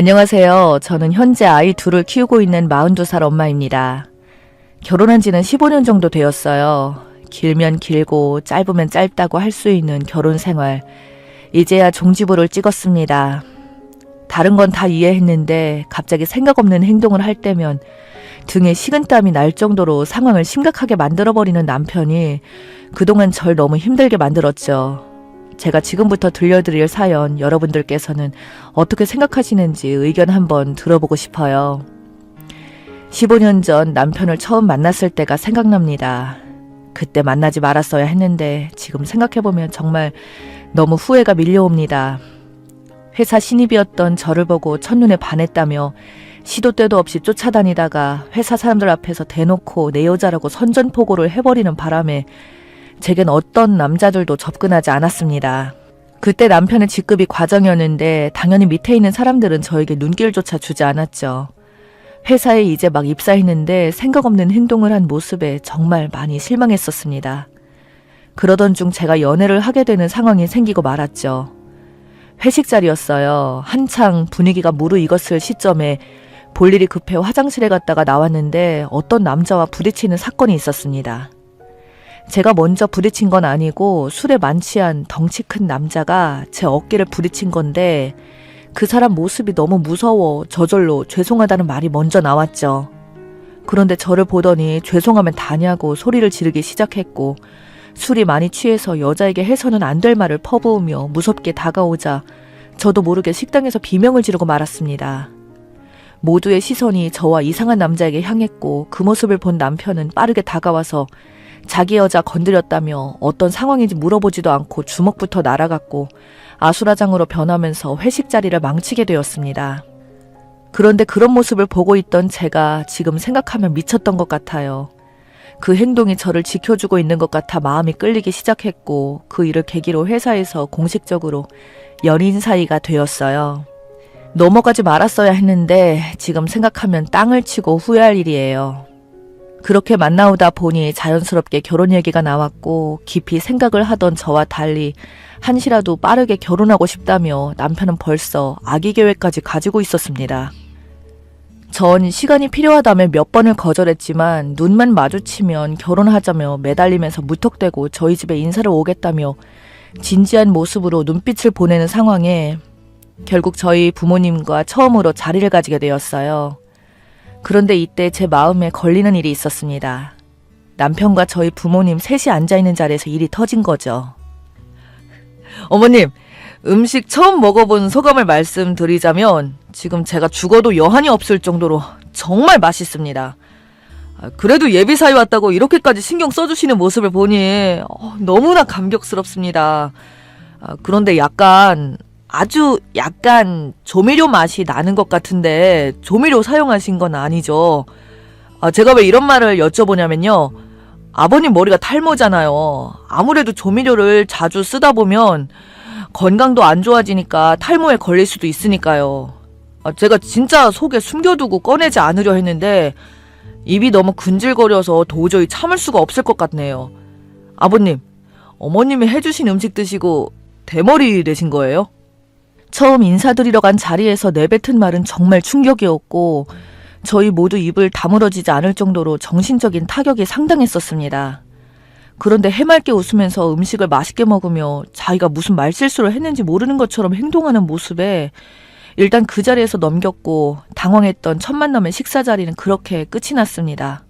안녕하세요. 저는 현재 아이 둘을 키우고 있는 42살 엄마입니다. 결혼한 지는 15년 정도 되었어요. 길면 길고 짧으면 짧다고 할 수 있는 결혼 생활. 이제야 종지부를 찍었습니다. 다른 건 다 이해했는데 갑자기 생각 없는 행동을 할 때면 등에 식은땀이 날 정도로 상황을 심각하게 만들어버리는 남편이 그동안 절 너무 힘들게 만들었죠. 제가 지금부터 들려드릴 사연 여러분들께서는 어떻게 생각하시는지 의견 한번 들어보고 싶어요. 15년 전 남편을 처음 만났을 때가 생각납니다. 그때 만나지 말았어야 했는데 지금 생각해보면 정말 너무 후회가 밀려옵니다. 회사 신입이었던 저를 보고 첫눈에 반했다며 시도 때도 없이 쫓아다니다가 회사 사람들 앞에서 대놓고 내 여자라고 선전포고를 해버리는 바람에 제겐 어떤 남자들도 접근하지 않았습니다. 그때 남편의 직급이 과정이었는데 당연히 밑에 있는 사람들은 저에게 눈길조차 주지 않았죠. 회사에 이제 막 입사했는데 생각 없는 행동을 한 모습에 정말 많이 실망했었습니다. 그러던 중 제가 연애를 하게 되는 상황이 생기고 말았죠. 회식 자리였어요. 한창 분위기가 무르익었을 시점에 볼 일이 급해 화장실에 갔다가 나왔는데 어떤 남자와 부딪히는 사건이 있었습니다. 제가 먼저 부딪힌 건 아니고 술에 만취한 덩치 큰 남자가 제 어깨를 부딪힌 건데 그 사람 모습이 너무 무서워 저절로 죄송하다는 말이 먼저 나왔죠. 그런데 저를 보더니 죄송하면 다냐고 소리를 지르기 시작했고 술이 많이 취해서 여자에게 해서는 안 될 말을 퍼부으며 무섭게 다가오자 저도 모르게 식당에서 비명을 지르고 말았습니다. 모두의 시선이 저와 이상한 남자에게 향했고 그 모습을 본 남편은 빠르게 다가와서 자기 여자 건드렸다며 어떤 상황인지 물어보지도 않고 주먹부터 날아갔고 아수라장으로 변하면서 회식 자리를 망치게 되었습니다. 그런데 그런 모습을 보고 있던 제가 지금 생각하면 미쳤던 것 같아요. 그 행동이 저를 지켜주고 있는 것 같아 마음이 끌리기 시작했고 그 일을 계기로 회사에서 공식적으로 연인 사이가 되었어요. 넘어가지 말았어야 했는데 지금 생각하면 땅을 치고 후회할 일이에요. 그렇게 만나오다 보니 자연스럽게 결혼 얘기가 나왔고 깊이 생각을 하던 저와 달리 한시라도 빠르게 결혼하고 싶다며 남편은 벌써 아기 계획까지 가지고 있었습니다. 전 시간이 필요하다며 몇 번을 거절했지만 눈만 마주치면 결혼하자며 매달리면서 무턱대고 저희 집에 인사를 오겠다며 진지한 모습으로 눈빛을 보내는 상황에 결국 저희 부모님과 처음으로 자리를 가지게 되었어요. 그런데 이때 제 마음에 걸리는 일이 있었습니다. 남편과 저희 부모님 셋이 앉아있는 자리에서 일이 터진 거죠. 어머님, 음식 처음 먹어본 소감을 말씀드리자면 지금 제가 죽어도 여한이 없을 정도로 정말 맛있습니다. 아, 그래도 예비사위 왔다고 이렇게까지 신경 써주시는 모습을 보니 어, 너무나 감격스럽습니다. 아, 그런데 약간 아주 약간 조미료 맛이 나는 것 같은데 조미료 사용하신 건 아니죠. 아, 제가 왜 이런 말을 여쭤보냐면요. 아버님 머리가 탈모잖아요. 아무래도 조미료를 자주 쓰다 보면 건강도 안 좋아지니까 탈모에 걸릴 수도 있으니까요. 아, 제가 진짜 속에 숨겨두고 꺼내지 않으려 했는데 입이 너무 근질거려서 도저히 참을 수가 없을 것 같네요. 아버님, 어머님이 해주신 음식 드시고 대머리 되신 거예요? 처음 인사드리러 간 자리에서 내뱉은 말은 정말 충격이었고 저희 모두 입을 다물어지지 않을 정도로 정신적인 타격이 상당했었습니다. 그런데 해맑게 웃으면서 음식을 맛있게 먹으며 자기가 무슨 말실수를 했는지 모르는 것처럼 행동하는 모습에 일단 그 자리에서 넘겼고 당황했던 첫 만남의 식사 자리는 그렇게 끝이 났습니다.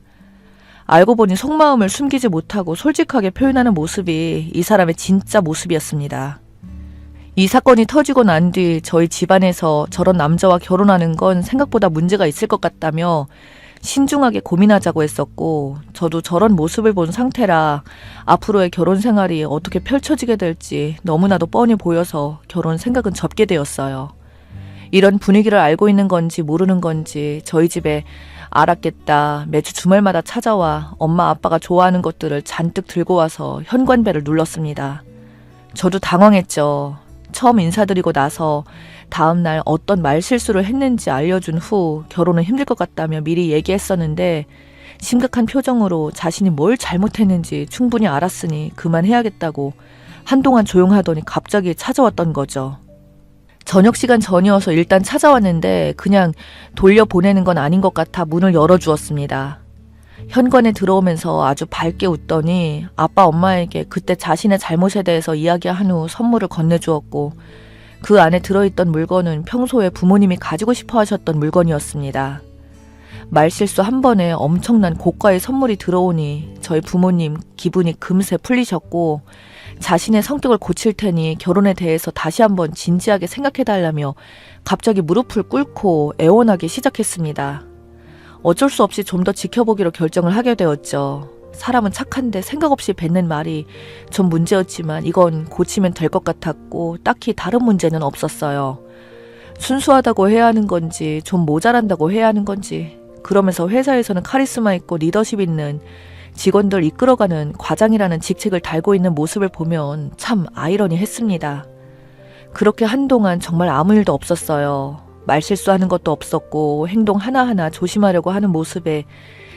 알고 보니 속마음을 숨기지 못하고 솔직하게 표현하는 모습이 이 사람의 진짜 모습이었습니다. 이 사건이 터지고 난 뒤 저희 집안에서 저런 남자와 결혼하는 건 생각보다 문제가 있을 것 같다며 신중하게 고민하자고 했었고 저도 저런 모습을 본 상태라 앞으로의 결혼 생활이 어떻게 펼쳐지게 될지 너무나도 뻔히 보여서 결혼 생각은 접게 되었어요. 이런 분위기를 알고 있는 건지 모르는 건지 저희 집에 알았겠다. 매주 주말마다 찾아와 엄마 아빠가 좋아하는 것들을 잔뜩 들고 와서 현관배를 눌렀습니다. 저도 당황했죠. 처음 인사드리고 나서 다음날 어떤 말 실수를 했는지 알려준 후 결혼은 힘들 것 같다며 미리 얘기했었는데 심각한 표정으로 자신이 뭘 잘못했는지 충분히 알았으니 그만해야겠다고 한동안 조용하더니 갑자기 찾아왔던 거죠. 저녁 시간 전이어서 일단 찾아왔는데 그냥 돌려보내는 건 아닌 것 같아 문을 열어주었습니다. 현관에 들어오면서 아주 밝게 웃더니 아빠 엄마에게 그때 자신의 잘못에 대해서 이야기한 후 선물을 건네주었고 그 안에 들어있던 물건은 평소에 부모님이 가지고 싶어 하셨던 물건이었습니다. 말실수 한 번에 엄청난 고가의 선물이 들어오니 저희 부모님 기분이 금세 풀리셨고 자신의 성격을 고칠 테니 결혼에 대해서 다시 한번 진지하게 생각해달라며 갑자기 무릎을 꿇고 애원하기 시작했습니다. 어쩔 수 없이 좀 더 지켜보기로 결정을 하게 되었죠. 사람은 착한데 생각 없이 뱉는 말이 좀 문제였지만 이건 고치면 될 것 같았고 딱히 다른 문제는 없었어요. 순수하다고 해야 하는 건지 좀 모자란다고 해야 하는 건지 그러면서 회사에서는 카리스마 있고 리더십 있는 직원들 이끌어가는 과장이라는 직책을 달고 있는 모습을 보면 참 아이러니했습니다. 그렇게 한동안 정말 아무 일도 없었어요. 말실수하는 것도 없었고 행동 하나하나 조심하려고 하는 모습에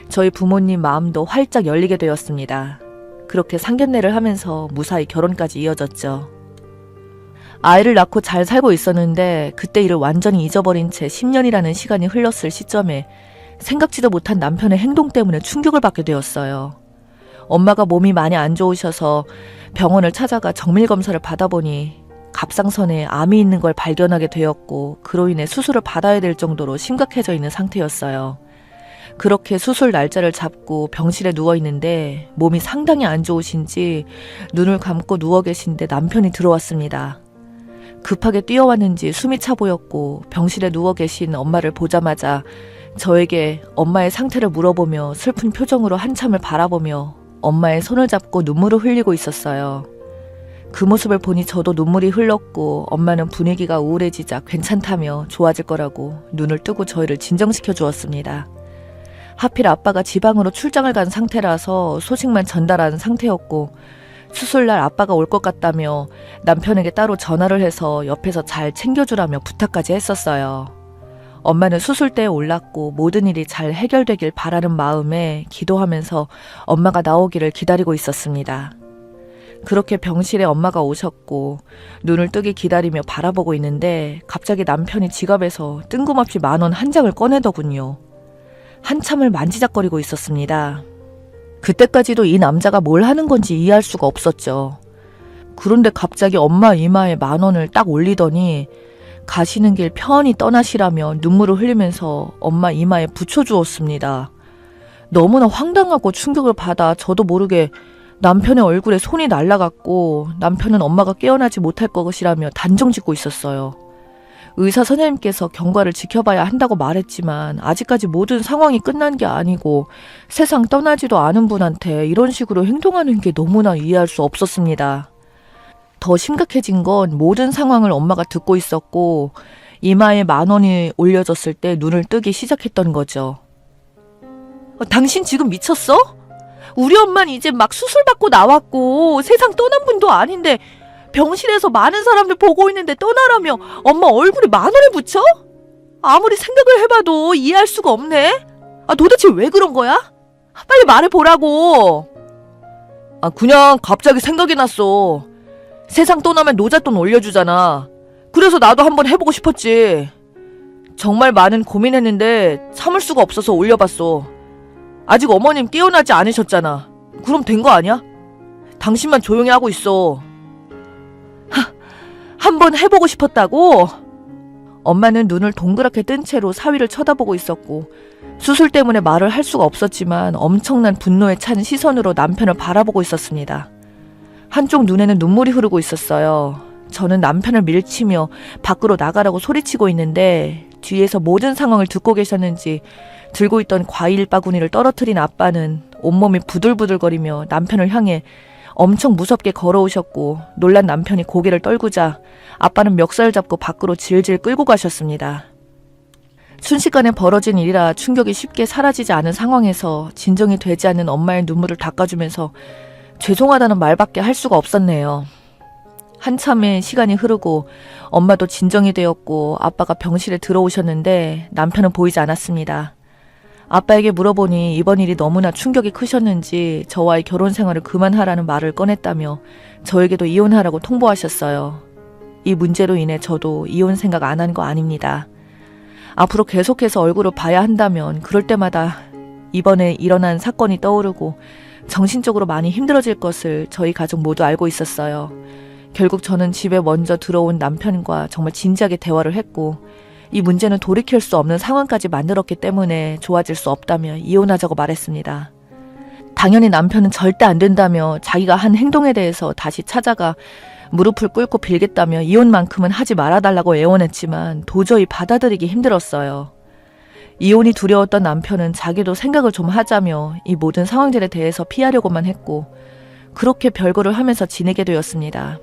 저희 부모님 마음도 활짝 열리게 되었습니다. 그렇게 상견례를 하면서 무사히 결혼까지 이어졌죠. 아이를 낳고 잘 살고 있었는데 그때 일을 완전히 잊어버린 채 10년이라는 시간이 흘렀을 시점에 생각지도 못한 남편의 행동 때문에 충격을 받게 되었어요. 엄마가 몸이 많이 안 좋으셔서 병원을 찾아가 정밀 검사를 받아보니 갑상선에 암이 있는 걸 발견하게 되었고 그로 인해 수술을 받아야 될 정도로 심각해져 있는 상태였어요. 그렇게 수술 날짜를 잡고 병실에 누워 있는데 몸이 상당히 안 좋으신지 눈을 감고 누워 계신데 남편이 들어왔습니다. 급하게 뛰어왔는지 숨이 차 보였고 병실에 누워 계신 엄마를 보자마자 저에게 엄마의 상태를 물어보며 슬픈 표정으로 한참을 바라보며 엄마의 손을 잡고 눈물을 흘리고 있었어요. 그 모습을 보니 저도 눈물이 흘렀고 엄마는 분위기가 우울해지자 괜찮다며 좋아질 거라고 눈을 뜨고 저희를 진정시켜 주었습니다. 하필 아빠가 지방으로 출장을 간 상태라서 소식만 전달한 상태였고 수술날 아빠가 올 것 같다며 남편에게 따로 전화를 해서 옆에서 잘 챙겨주라며 부탁까지 했었어요. 엄마는 수술대에 올랐고 모든 일이 잘 해결되길 바라는 마음에 기도하면서 엄마가 나오기를 기다리고 있었습니다. 그렇게 병실에 엄마가 오셨고 눈을 뜨기 기다리며 바라보고 있는데 갑자기 남편이 지갑에서 뜬금없이 만 원 한 장을 꺼내더군요. 한참을 만지작거리고 있었습니다. 그때까지도 이 남자가 뭘 하는 건지 이해할 수가 없었죠. 그런데 갑자기 엄마 이마에 만 원을 딱 올리더니 가시는 길 편히 떠나시라며 눈물을 흘리면서 엄마 이마에 붙여주었습니다. 너무나 황당하고 충격을 받아 저도 모르게 남편의 얼굴에 손이 날라갔고 남편은 엄마가 깨어나지 못할 것이라며 단정 짓고 있었어요. 의사 선생님께서 경과를 지켜봐야 한다고 말했지만 아직까지 모든 상황이 끝난 게 아니고 세상 떠나지도 않은 분한테 이런 식으로 행동하는 게 너무나 이해할 수 없었습니다. 더 심각해진 건 모든 상황을 엄마가 듣고 있었고 이마에 만 원이 올려졌을 때 눈을 뜨기 시작했던 거죠. 어, 당신 지금 미쳤어? 우리 엄마는 이제 막 수술받고 나왔고 세상 떠난 분도 아닌데 병실에서 많은 사람들 보고 있는데 떠나라며 엄마 얼굴에 만 원을 붙여? 아무리 생각을 해봐도 이해할 수가 없네. 아 도대체 왜 그런 거야? 빨리 말해보라고. 아 그냥 갑자기 생각이 났어. 세상 떠나면 노잣돈 올려주잖아. 그래서 나도 한번 해보고 싶었지. 정말 많은 고민했는데 참을 수가 없어서 올려봤어. 아직 어머님 깨어나지 않으셨잖아. 그럼 된 거 아니야? 당신만 조용히 하고 있어. 하, 한번 해보고 싶었다고? 엄마는 눈을 동그랗게 뜬 채로 사위를 쳐다보고 있었고 수술 때문에 말을 할 수가 없었지만 엄청난 분노에 찬 시선으로 남편을 바라보고 있었습니다. 한쪽 눈에는 눈물이 흐르고 있었어요. 저는 남편을 밀치며 밖으로 나가라고 소리치고 있는데 뒤에서 모든 상황을 듣고 계셨는지 들고 있던 과일 바구니를 떨어뜨린 아빠는 온몸이 부들부들거리며 남편을 향해 엄청 무섭게 걸어오셨고 놀란 남편이 고개를 떨구자 아빠는 멱살 잡고 밖으로 질질 끌고 가셨습니다. 순식간에 벌어진 일이라 충격이 쉽게 사라지지 않은 상황에서 진정이 되지 않는 엄마의 눈물을 닦아주면서 죄송하다는 말밖에 할 수가 없었네요. 한참의 시간이 흐르고 엄마도 진정이 되었고 아빠가 병실에 들어오셨는데 남편은 보이지 않았습니다. 아빠에게 물어보니 이번 일이 너무나 충격이 크셨는지 저와의 결혼 생활을 그만하라는 말을 꺼냈다며 저에게도 이혼하라고 통보하셨어요. 이 문제로 인해 저도 이혼 생각 안 하는 거 아닙니다. 앞으로 계속해서 얼굴을 봐야 한다면 그럴 때마다 이번에 일어난 사건이 떠오르고 정신적으로 많이 힘들어질 것을 저희 가족 모두 알고 있었어요. 결국 저는 집에 먼저 들어온 남편과 정말 진지하게 대화를 했고 이 문제는 돌이킬 수 없는 상황까지 만들었기 때문에 좋아질 수 없다며 이혼하자고 말했습니다. 당연히 남편은 절대 안 된다며 자기가 한 행동에 대해서 다시 찾아가 무릎을 꿇고 빌겠다며 이혼만큼은 하지 말아달라고 애원했지만 도저히 받아들이기 힘들었어요. 이혼이 두려웠던 남편은 자기도 생각을 좀 하자며 이 모든 상황들에 대해서 피하려고만 했고 그렇게 별거를 하면서 지내게 되었습니다.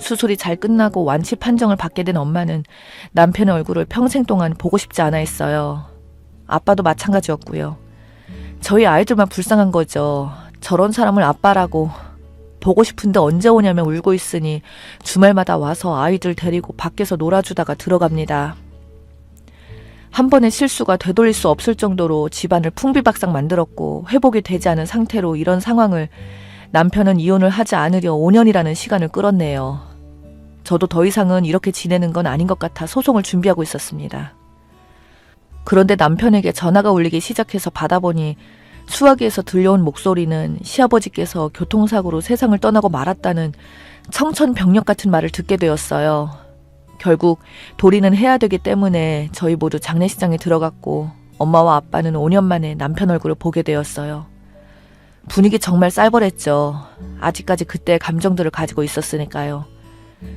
수술이 잘 끝나고 완치 판정을 받게 된 엄마는 남편의 얼굴을 평생 동안 보고 싶지 않아 했어요. 아빠도 마찬가지였고요. 저희 아이들만 불쌍한 거죠. 저런 사람을 아빠라고 보고 싶은데 언제 오냐며 울고 있으니 주말마다 와서 아이들 데리고 밖에서 놀아주다가 들어갑니다. 한 번의 실수가 되돌릴 수 없을 정도로 집안을 풍비박상 만들었고 회복이 되지 않은 상태로 이런 상황을 남편은 이혼을 하지 않으려 5년이라는 시간을 끌었네요. 저도 더 이상은 이렇게 지내는 건 아닌 것 같아 소송을 준비하고 있었습니다. 그런데 남편에게 전화가 울리기 시작해서 받아보니 수화기에서 들려온 목소리는 시아버지께서 교통사고로 세상을 떠나고 말았다는 청천벽력 같은 말을 듣게 되었어요. 결국 도리는 해야 되기 때문에 저희 모두 장례식장에 들어갔고 엄마와 아빠는 5년 만에 남편 얼굴을 보게 되었어요. 분위기 정말 쌀벌했죠. 아직까지 그때의 감정들을 가지고 있었으니까요.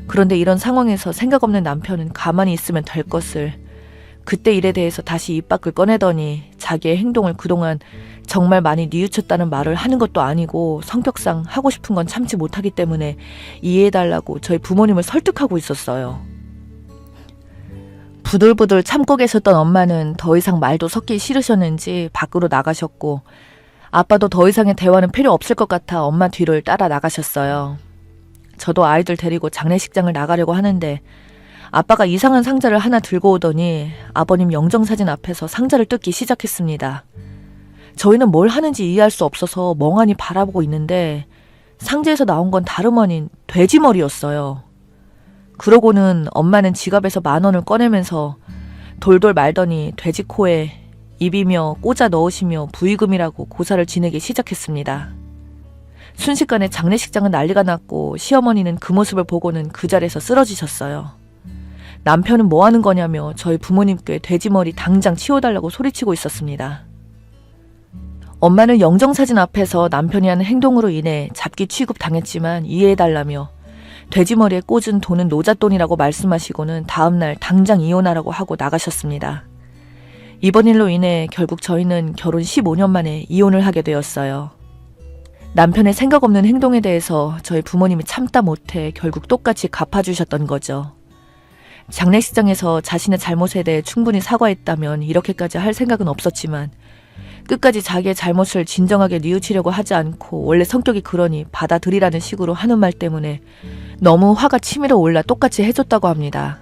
그런데 이런 상황에서 생각 없는 남편은 가만히 있으면 될 것을 그때 일에 대해서 다시 입 밖을 꺼내더니 자기의 행동을 그동안 정말 많이 뉘우쳤다는 말을 하는 것도 아니고 성격상 하고 싶은 건 참지 못하기 때문에 이해해달라고 저희 부모님을 설득하고 있었어요. 부들부들 참고 계셨던 엄마는 더 이상 말도 섞기 싫으셨는지 밖으로 나가셨고 아빠도 더 이상의 대화는 필요 없을 것 같아 엄마 뒤를 따라 나가셨어요. 저도 아이들 데리고 장례식장을 나가려고 하는데 아빠가 이상한 상자를 하나 들고 오더니 아버님 영정사진 앞에서 상자를 뜯기 시작했습니다. 저희는 뭘 하는지 이해할 수 없어서 멍하니 바라보고 있는데 상자에서 나온 건 다름 아닌 돼지 머리였어요. 그러고는 엄마는 지갑에서 만 원을 꺼내면서 돌돌 말더니 돼지 코에 입이며 꽂아 넣으시며 부의금이라고 고사를 지내기 시작했습니다. 순식간에 장례식장은 난리가 났고 시어머니는 그 모습을 보고는 그 자리에서 쓰러지셨어요. 남편은 뭐 하는 거냐며 저희 부모님께 돼지머리 당장 치워달라고 소리치고 있었습니다. 엄마는 영정사진 앞에서 남편이 하는 행동으로 인해 잡기 취급 당했지만 이해해달라며 돼지머리에 꽂은 돈은 노잣돈이라고 말씀하시고는 다음날 당장 이혼하라고 하고 나가셨습니다. 이번 일로 인해 결국 저희는 결혼 15년 만에 이혼을 하게 되었어요. 남편의 생각 없는 행동에 대해서 저희 부모님이 참다 못해 결국 똑같이 갚아주셨던 거죠. 장례식장에서 자신의 잘못에 대해 충분히 사과했다면 이렇게까지 할 생각은 없었지만 끝까지 자기의 잘못을 진정하게 뉘우치려고 하지 않고 원래 성격이 그러니 받아들이라는 식으로 하는 말 때문에 너무 화가 치밀어 올라 똑같이 해줬다고 합니다.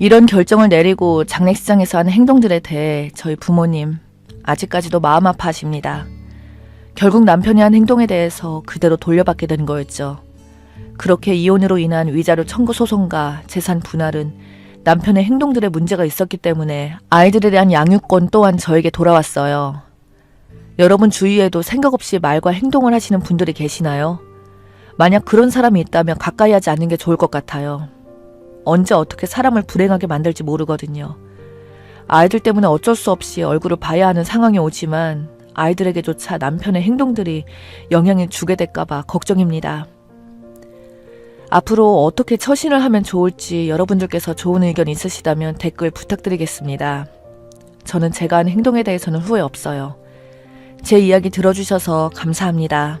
이런 결정을 내리고 장례식장에서 하는 행동들에 대해 저희 부모님 아직까지도 마음 아파하십니다. 결국 남편이 한 행동에 대해서 그대로 돌려받게 된 거였죠. 그렇게 이혼으로 인한 위자료 청구 소송과 재산 분할은 남편의 행동들에 문제가 있었기 때문에 아이들에 대한 양육권 또한 저에게 돌아왔어요. 여러분 주위에도 생각 없이 말과 행동을 하시는 분들이 계시나요? 만약 그런 사람이 있다면 가까이 하지 않는 게 좋을 것 같아요. 언제 어떻게 사람을 불행하게 만들지 모르거든요. 아이들 때문에 어쩔 수 없이 얼굴을 봐야 하는 상황이 오지만 아이들에게조차 남편의 행동들이 영향을 주게 될까봐 걱정입니다. 앞으로 어떻게 처신을 하면 좋을지 여러분들께서 좋은 의견 있으시다면 댓글 부탁드리겠습니다. 저는 제가 한 행동에 대해서는 후회 없어요. 제 이야기 들어주셔서 감사합니다.